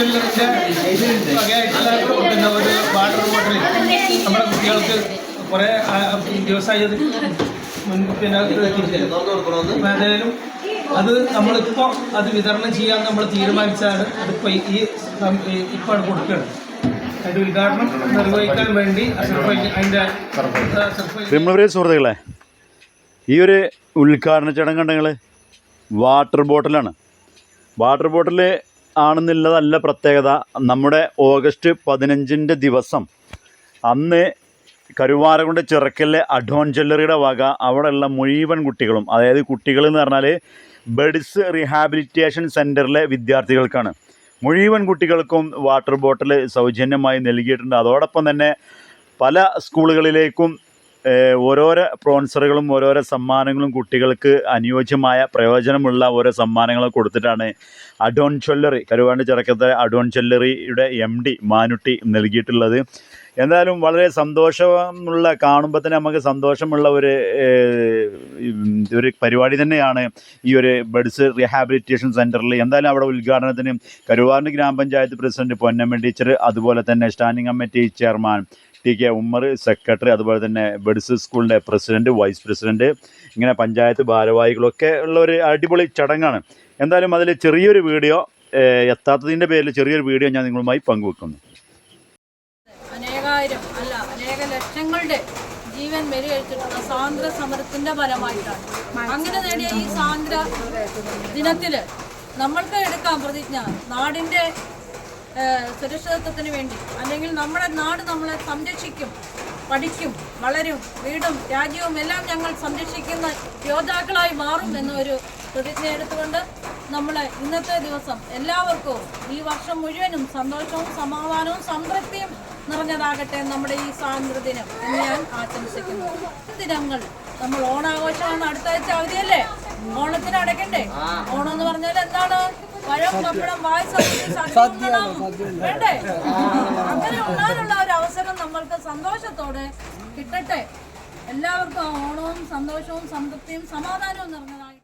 അതിന്റെ വകയായിട്ടുള്ള പിന്നെ ഒരു വാട്ടർ ബോട്ടിൽ നമ്മുടെ കുട്ടികൾക്ക് കുറെ ദിവസമായി അത് മുൻ പിന്നെ അപ്പൊ ഏതായാലും അത് നമ്മളിപ്പോ അത് വിതരണം ചെയ്യാൻ നമ്മൾ തീരുമാനിച്ചാണ് അതിപ്പോ ഈ സം- ഈ- ഇപ്പൊ അത് കൊടുക്കുകയാണ് അതിന്റെ ഉദ്ഘാടനം നിർവഹിക്കാൻ വേണ്ടി അസർഫൈ- അതിന്റെ അസർഫൈ- പ്രിയ സുഹൃത്തുക്കളെ ഈ ഒരു ഉദ്ഘാടന ചടങ്ങ് ഉണ്ടെങ്കിൽ വാട്ടർ ബോട്ടിലാണ് വാട്ടർ ബോട്ടിൽ ആണെന്നുള്ളതല്ല പ്രത്യേകത. നമ്മുടെ ഓഗസ്റ്റ് പതിനഞ്ചിന്റെ ദിവസം അന്ന് കരുവാരകുണ്ട് ചിറക്കലിലെ അഡോൺ ജ്വല്ലറിയുടെ വക അവിടെയുള്ള മുഴുവൻ കുട്ടികളും അതായത് കുട്ടികൾ എന്ന് പറഞ്ഞാൽ ബെഡ്സ് റീഹാബിലിറ്റേഷൻ സെന്ററിലെ വിദ്യാർത്ഥികൾക്കാണ്. മുഴുവൻ കുട്ടികൾക്കും വാട്ടർ ബോട്ടിൽ സൗജന്യമായി നൽകിയിട്ടുണ്ട്. അതോടൊപ്പം തന്നെ പല സ്കൂളുകളിലേക്കും ഓരോരോ സ്പോൺസറുകളും ഓരോരോ സമ്മാനങ്ങളും കുട്ടികൾക്ക് അനുയോജ്യമായ പ്രയോജനമുള്ള ഓരോ സമ്മാനങ്ങൾ കൊടുത്തിട്ടാണ് അഡോൺ ജ്വല്ലറി കരുവാണ്ട് ചിറക്കത്തെ അഡോൺ ജ്വല്ലറിയുടെ എം ഡി മാനുട്ടി നൽകിയിട്ടുള്ളത്. എന്തായാലും വളരെ സന്തോഷമുള്ള കാണുമ്പോൾ തന്നെ നമുക്ക് സന്തോഷമുള്ള ഒരു ഒരു പരിപാടി തന്നെയാണ് ഈ ഒരു ബഡ്സ് റീഹാബിലിറ്റേഷൻ സെന്ററിൽ എന്തായാലും അവിടെ ഉദ്ഘാടനത്തിന് കരുവാറിന്റെ ഗ്രാമപഞ്ചായത്ത് പ്രസിഡന്റ് പൊന്നമ്മ ടീച്ചർ അതുപോലെ തന്നെ standing committee chairman T K Ummer secretary അതുപോലെ തന്നെ ബഡ്സ് സ്കൂളിന്റെ പ്രസിഡന്റ് വൈസ് പ്രസിഡന്റ് ഇങ്ങനെ പഞ്ചായത്ത് ഭാരവാഹികളൊക്കെ ഉള്ള ഒരു അടിപൊളി ചടങ്ങാണ്. എന്തായാലും അതിൽ ചെറിയൊരു വീഡിയോ എത്താത്തതിന്റെ പേരിൽ ചെറിയൊരു വീഡിയോ ഞാൻ നിങ്ങളുമായി പങ്കുവെക്കുന്നു. അനേകായിരം അല്ല അനേക ലക്ഷങ്ങളുടെ ജീവൻ ബലികഴിച്ചിട്ടുള്ള സ്വാതന്ത്ര്യ സമരത്തിന്റെ ഫലമായിട്ടാണ്. അങ്ങനെ നേടിയ ഈ സ്വാതന്ത്ര്യ ദിനത്തിൽ നമ്മൾക്ക് എടുക്കാൻ പ്രതിജ്ഞ നാടിന്റെ സുരക്ഷിതത്വത്തിന് വേണ്ടി. അല്ലെങ്കിൽ നമ്മുടെ നാട് നമ്മളെ സംരക്ഷിക്കും പഠിക്കും വളരും വീടും രാജ്യവും എല്ലാം ഞങ്ങൾ സംരക്ഷിക്കുന്ന യോദ്ധാക്കളായി മാറും എന്നൊരു പ്രതിജ്ഞ എടുത്തുകൊണ്ട് നമ്മൾ ഇന്നത്തെ ദിവസം എല്ലാവർക്കും ഈ വർഷം മുഴുവനും സന്തോഷവും സമാധാനവും സംതൃപ്തിയും നിറഞ്ഞതാകട്ടെ നമ്മുടെ ഈ സ്വാതന്ത്ര്യദിനം എന്ന് ഞാൻ ആശംസിക്കുന്നു. ദിനങ്ങൾ നമ്മൾ ഓണാഘോഷമാണ് അടുത്ത ആഴ്ച അവധിയല്ലേ? ഓണത്തിന് അടയ്ക്കണ്ടേ? ഓണം എന്ന് പറഞ്ഞാൽ എന്താണ്? പഴം പപ്പടം പായസം വേണ്ടേ? അങ്ങനെ ഒരു അവസരം നമ്മൾക്ക് സന്തോഷത്തോടെ കിട്ടട്ടെ. എല്ലാവർക്കും ഓണവും സന്തോഷവും സംതൃപ്തിയും സമാധാനവും നിറഞ്ഞതായി.